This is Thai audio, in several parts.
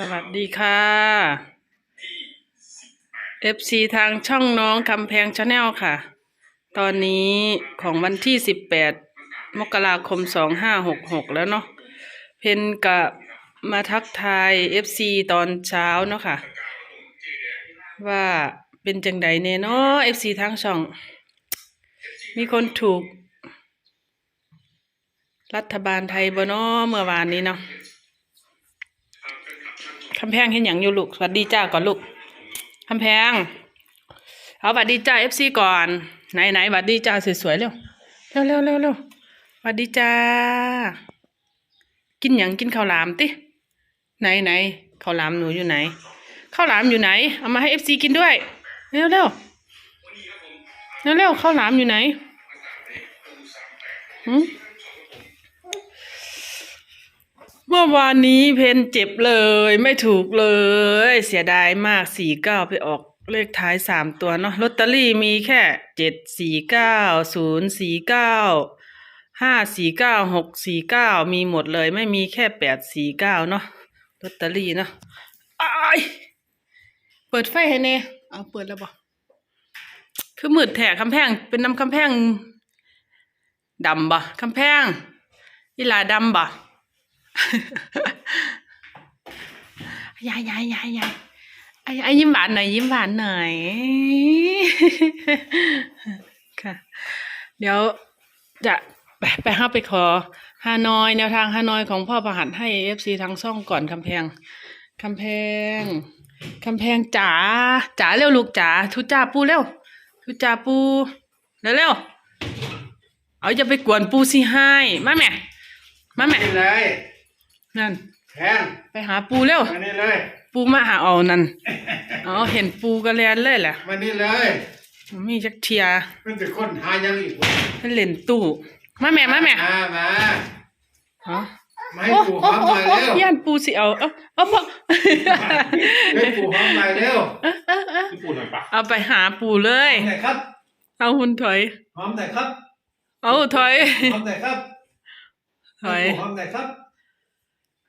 สวัสดีค่ะ FC ทางช่องน้องคำแพงชาแนลค่ะ ตอนนี้ของวันที่ 18 มกราคม 2566 แล้วเนาะ เพนกะมาทักทาย FC ตอนเช้าเนาะค่ะ ว่าเป็นจังใดเนเนาะ FC ทางช่อง มีคนถูก รัฐบาลไทยบ่เนาะเมื่อวานนี้เนาะ คำแพงเห็นอย่างอยู่ลูกสวัสดีจ้าก่อนลูกคำแพง เอาสวัสดีจ้าเอฟซีก่อน ไหนไหนสวัสดีจ้าสวยๆเร็วเร็วเร็วเร็วเร็วสวัสดีจ้า กินอย่างกินข้าวหลามติไหนไหนข้าวหลามหนูอยู่ไหนข้าวหลามอยู่ไหน เอามาให้เอฟซีกินด้วย เร็วเร็วเร็วเร็วข้าวหลามอยู่ไหนหืม เมื่อวานนี้เพนเจ็บเลย ไม่ถูกเลย เสียดายมากสี่เก้าไปออกเลขท้ายสามตัวเนาะลอตเตอรี่มีแค่เจ็ดสี่เก้าศูนย์สี่เก้าห้าสี่เก้าหกสี่เก้ามีหมดเลย ไม่มีแค่แปดสี่เก้าเนาะลอตเตอรี่เนาะอ้ายเปิดไฟให้เน่เอาเปิดแล้วบอกคือมืดแถคำแพงเป็นน้ำคำแพงดำบ่คำแพงอีหลาดำบ่ ยายยายยายยายไอ้ไอ้ยิ้มหวานหน่อยยิ้มหวานหน่อยค่ะ เดี๋ยวจะไปไปห้าไปขอฮานอยแนวทางฮานอยของพ่อประหันให้เอฟซีทางซ่องก่อนคำแพงคำแพงคำแพงจ๋าจ๋าเร็วลูกจ๋าทุจ่าปูเร็วทุจ่าปูเร็วเร็วเอาจะไปกวนปูสิให้มาแม่มาแม่ นี่เลยนั่น แทนไปหาปูเร็ว มานี่เลย ปูมาหาเอานั่นอ๋อเห็นปูก็แลนเลยแหละมานี่เลยมีจักเทียมันจะค้นหายังอีกวะให้เล่นตู้มาแม่มาแม่มามาฮะมาให้โอ้ปู่โอ้หอมโอ้มาโอ้เร็วย่านปูสิเอาเอาเอาพอให้ปู่หอมมาเร็วพี่ปูหน่อยปะเอาไปหาปูเลหอยมหน่อยครับเอาหุ่นถอย หอมหน่อยครับเอาถอยหอมหน่อยครับถอย ให้ปู่หอมหน่อยครับ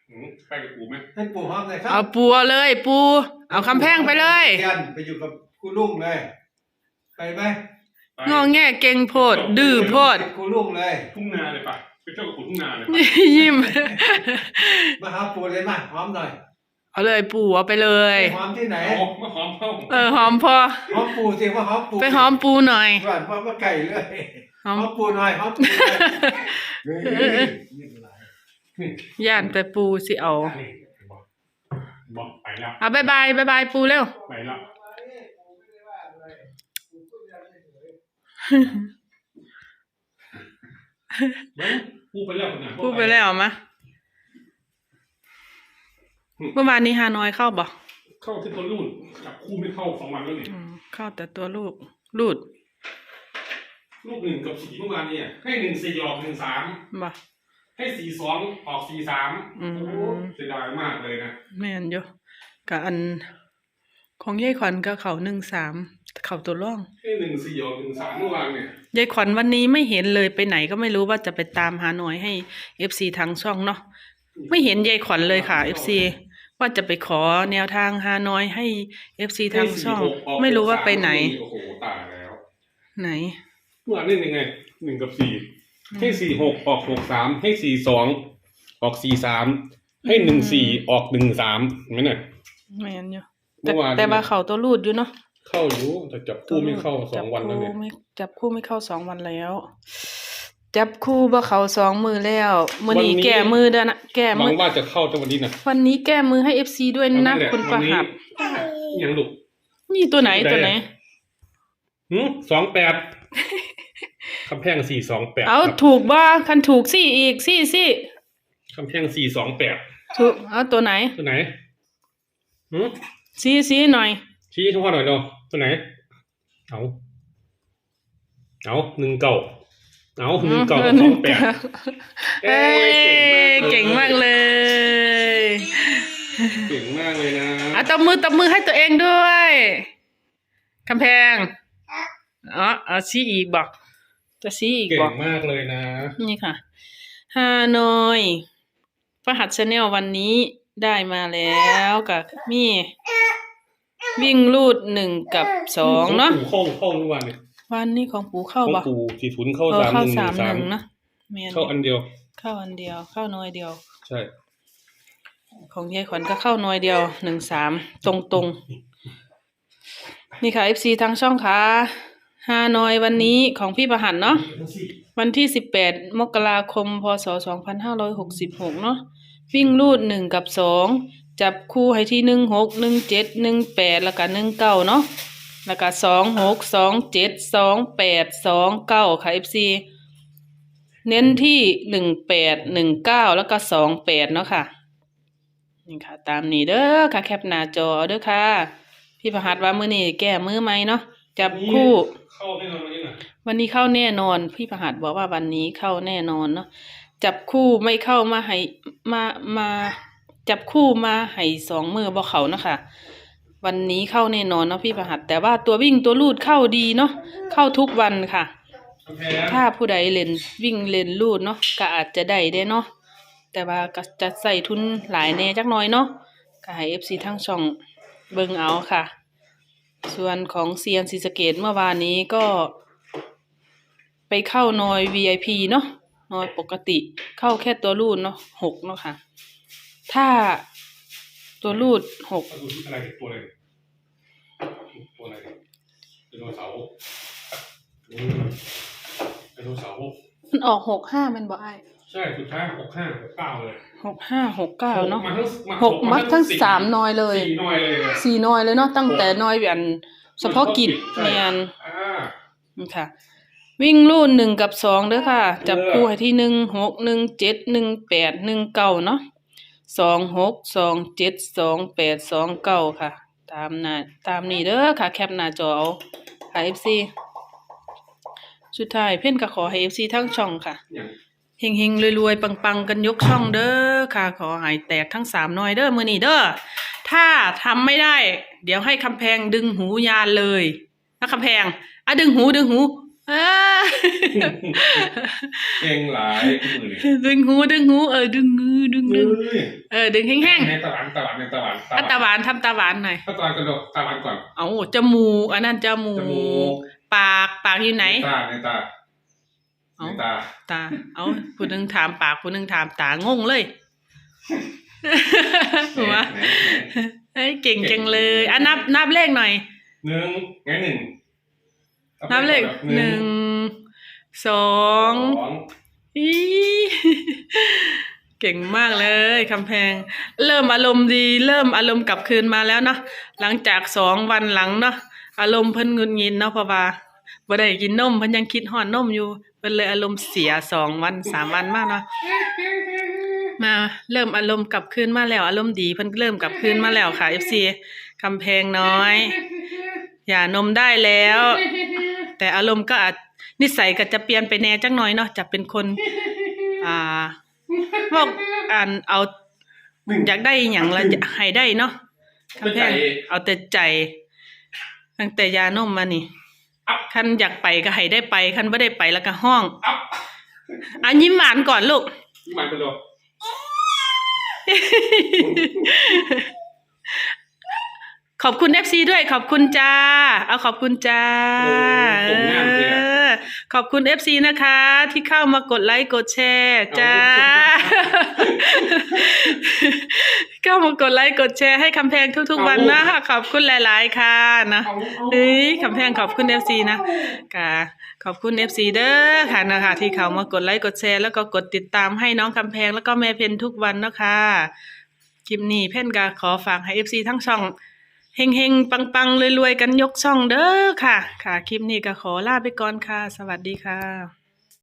หืมไปกับปูไหมให้ปู่หอมหน่อยครัเอาปูเอาเลยปู เอาคำแพงไปเลยเรียนไปอยู่กับครูลุงเลย ไปไหมไปงอแง่เก่งโพด ดื้อโพด ครูลุงเลย ทุ่งนาเลยปะไปเที่ยวกับปูทุ่งนาเลยปะยิ้ม มาหาปู่เลยมาหอมหน่อยเอาเลยปูเอาไปเลยไปหอมที่ไหนโอ้มาหอมเข้าเออหอมพอ หอมปู่สิว่าหอมปู่ไปหอมปูหน่อยก่อนว่าว่าไก่เลยหอมหอมปูหน่อยหอมปูหน่อยเฮ้ยนี่เป็นไร ย่านแต่ปูสิเอานี่บอกบอกไปแล้วเอาบายบายบายบายปูเร็ว ไปแล้วเว้ยปูไปแล้วคนน่ะปูไปแล้วมะเมื่อวานนี้ฮานอยเข้าบ่เข้าที่ตัวรุ่นจับคู่ไม่เข้าสองวันแล้วนี่อืมเข้าแต่ตัวลูกลูดลูกหนึ่งกับสี่เมื่อวานเนี่ยให้หนึ่งสี่ออกหนึ่งสามบ่ ให้สี่สองออกสี่สามอืม โอ้เสียดายมากเลยนะแม่นอยู่กับอัน ของยายขวัญก็เขาหนึ่งสามเขาตัวร่อง ให้หนึ่งสี่ออกหนึ่งสามเมื่อวานเนี่ย ยายขวัญวันนี้ไม่เห็นเลยไปไหนก็ไม่รู้ว่าจะไปตามหาหน่อยให้เอฟซีทางช่องเนาะไม่เห็นยายขวัญเลยค่ะเอฟซีว่าจะไปขอแนวทางฮานอยให้เอฟซีทางช่องไม่รู้ว่าไปไหน โอ้โหตายแล้วไหน เมื่อวานนี่ยังไงหนึ่งกับสี่ ให้สี่หกออกหกสามให้สี่สองออกสี่สามให้หนึ่งสี่ออกหนึ่งสามเห็นไหมเนี่ย แม่นอยู่แต่เมื่อวาน แต่ว่าเขาตัวรูดอยู่เนาะเข้าอยู่แต่จับคู่ไม่เข้าสองวันแล้วเนี่ย จับคู่ไม่จับคู่ไม่เข้าสองวันแล้ว จับคู่บ่เขาสองมือแล้วมือนี้แก้มือเด้อนะแก้หวัมืงอว่าจะเข้าจังวันนี้นะวันนี้แก้มือให้เอฟซีด้วยนะแหลคุณประหับ วันนี้ยังลูก นี่ตัวไหนตัวไหน หืมสองแปด คำแพงสี่สองแปดเอาถูกบ่คันถูกสี่อีกสี่สี่คำแพงสี่สองแปดถูกเอาตัวไหนตัวไหนหืมสี่สี่หน่อย ชี้ให้พ่อหน่อยเนาะตัวไหน เอาเอาหนึ่งเก่าเอาหนึ่งเก่ากับสองแปดเอ้ยเก่งมากเลย เก่งมากเลยนะเอาตบมือตบมือให้ตัวเองด้วยกำแพงอ๋อเอาซีอีกบอก จะซีอีกเก่บอกงมากเลยนะ นี่ค่ะฮานอยพระหัสชาแนลวันนี้ได้มาแล้วกับมีวิ่งลูดหนึ่งกับสองเนาะปู่เข้าเข้าทุกวันเนี่ยวันนี้ของปู่ขเข้าองบ่ปู่สี่ศูนย์เข้าเออสามเข้าหนึ่งสามหสามนึ่งนะแม่นเข้าอันเดียว เข้าอันเดียว เข้าน้อยเดียว ใช่ ของยายขวัญก็เข้าน้อยเดียวหนึ่งสามตรงตรงๆนี่ค่ะ FC ทางช่องค่ะ ฮานอยวันนี้ของพี่ประหันเนาะวันที่18มกราคมพศ2566เนาะวิ่งลูด1กับ2จับคู่ให้ที่16 17 18แล้วก็19เนาะแล้วก็26 27 28 29ค่ะ FC เน้นที่18 19แล้วก็28เนาะค่ะนี่ค่ะ ตามนี้เด้อค่ะแคปหน้าจอเอาเด้อค่ะ พี่ประหัดว่ามื้อนี้แก้มือไหมเนาะ จับคู่ เข้าแน่นอนวันนี้น่ะวันนี้เข้าแน่นอน พี่ประหัสบอกว่าวันนี้เข้าแน่นอนเนาะจับคู่ไม่เข้ามาให้มามา จับคู่มาให้สองมือบ่เขานะคะวันนี้เข้าแน่นอนเนาะพี่ประหัสแต่ว่าตัววิ่งตัวลูดเข้าดีเนาะเข้าทุกวันค่ะกำแพงถ้าผู้ใดเล่นวิ่งเล่นลูดเนาะก็อาจจะได้ได้เนาะแต่ว่าก็จะใส่ทุนหลายแน่จักหน่อยเนาะก็ให้ FC ทั้งช่องเบิ่งเอาค่ะ ส่วนของเซียนซีสะเกตเมื่อวานนี้ก็ ไปเข้านอย VIP เนาะนอยปกติเข้าแค่ตัวรูดเนาะหกเนาะค่ะ ถ้าตัวรูดหกเอาดูที่อะไรเนี่ยตัวอะไรเนี่ยตัวอะไรเนี่ยไดโนเสาร์อืมไดโนเสาร์มันออกหกห้ามันบ่ไอาย ใช่สุดท้ายหกห้าหกเก้าเลยหกห้าหกเก้าเนาะหกมาทั้งหกมัดทั้งสามนอยเลยสี่นอยเลยอะสี่นอยเลยเนาะตั้งแต่นอยแบบเฉพาะกิจใช่เนียนอ่านี่ค่ะ วิ่งลู่หนึ่งกับสองเด้อค่ะ จับคู่ให้ที่หนึ่งหกหนึ่งเจ็ดหนึ่งแปดหนึ่งเก้าเนาะสองหกสองเจ็ดสองแปดสองเก้าค่ะ ตามหน้าตามนี้เด้อค่ะ แคปหน้าจอเอาค่ะ FC สุดท้ายเพ่นก็ขอให้ FC ทั้งช่องค่ะอย่าง เฮงเฮงๆรวยๆ ปังๆ กันยกช่องเด้อค่ะ ขอใหายแตกทั้งสามหน้อยเด้อมือนี้เด้อถ้าทำไม่ได้ เดี๋ยวให้คำแพงดึงหูยานเลยนะคำแพงอะดึงหูดึงหูอ่าเก่งหลายมือนี่ดึงหูดึงหูเออดึงหูดึงดึงเฮ้ยเออดึงแห้งในตะวันตะวันในตะวันๆอะตาหวานทำตาหวานหน่อยถ้าตะวันกระโดดตะวันก่อนเอาจมูกอันนั้นจมูจมูกปากปากอยู่ไหนตาในตา เอ้าในตา ตา เอาผู้หนึงถามปากผู้หนึงถามตางงเลยหัวไหนไหนเฮ้ยเก่งจังเลยอะนับนับเลขหน่อย หนึ่งไงหนึ่งนับเลขหนึ่งสองสองอีเก่งมากเลยคำแพง เริ่มอารมณ์ดี เริ่มอารมณ์กลับคืนมาแล้วเนาะหลังจากสองวันหลังเนาะอารมณ์เพิ่นหงุดหงิดเนาะเพราะว่าบ่ได้กินนมเพิ่นยังคิดฮอดนมอยู่ เพิ่นเลยอารมณ์เสียสองวันสามวันมากเนาะมาเริ่มอารมณ์กลับคืนมาแล้วอารมณ์ดีเพิ่นเริ่มกลับคืนมาแล้วค่ะ FC คำแพงน้อย อย่านมได้แล้ว แต่อารมณ์ก็อาจนิสัยก็จะเปลี่ยนไปแน่จังหน่อยเนาะจะเป็นคน อ่าบอกอ่านเอาหนึ่งอยากได้อหย่างละให้ได้เนาะคำแพงเป็นใจเอาแต่ใจ ตั้งแต่ยานมมานี่อัพ คันอยากไปก็ให้ได้ไปคันไม่ได้ไปแล้วก็ห้องอัพอะยิ้มหวานก่อนลูกที่มันกระโดด ขอบคุณเอฟซีด้วยขอบคุณจ้า เอาขอบคุณจ้าโอ้โหผมงามเลยอะ เออขอบคุณเอฟซีนะคะ ที่เข้ามากดไลค์กดแชร์จ้า เข้ามากดไลค์กดแชร์ให้คำแพงทุก ๆ วันนะขอบคุณหลาย ๆ ค่ะนะเอาเอาเฮ้ยคำแพงขอบคุณเอฟซีนะค่ะขอบคุณเอฟซีเด้อค่ะนะคะที่เขามากดไลค์กดแชร์แล้วก็กดติดตามให้น้องคำแพงแล้วก็แม่เพนทุกวันเนาะคะ คลิปนี้เพ่นก็ขอฝากให้เอฟซีทั้งช่อง เฮงเฮงปังปังๆรวยๆ กันยกช่องเด้อค่ะ ค่ะ คลิปนี้ก็ขอลาไปก่อนค่ะ สวัสดีค่ะ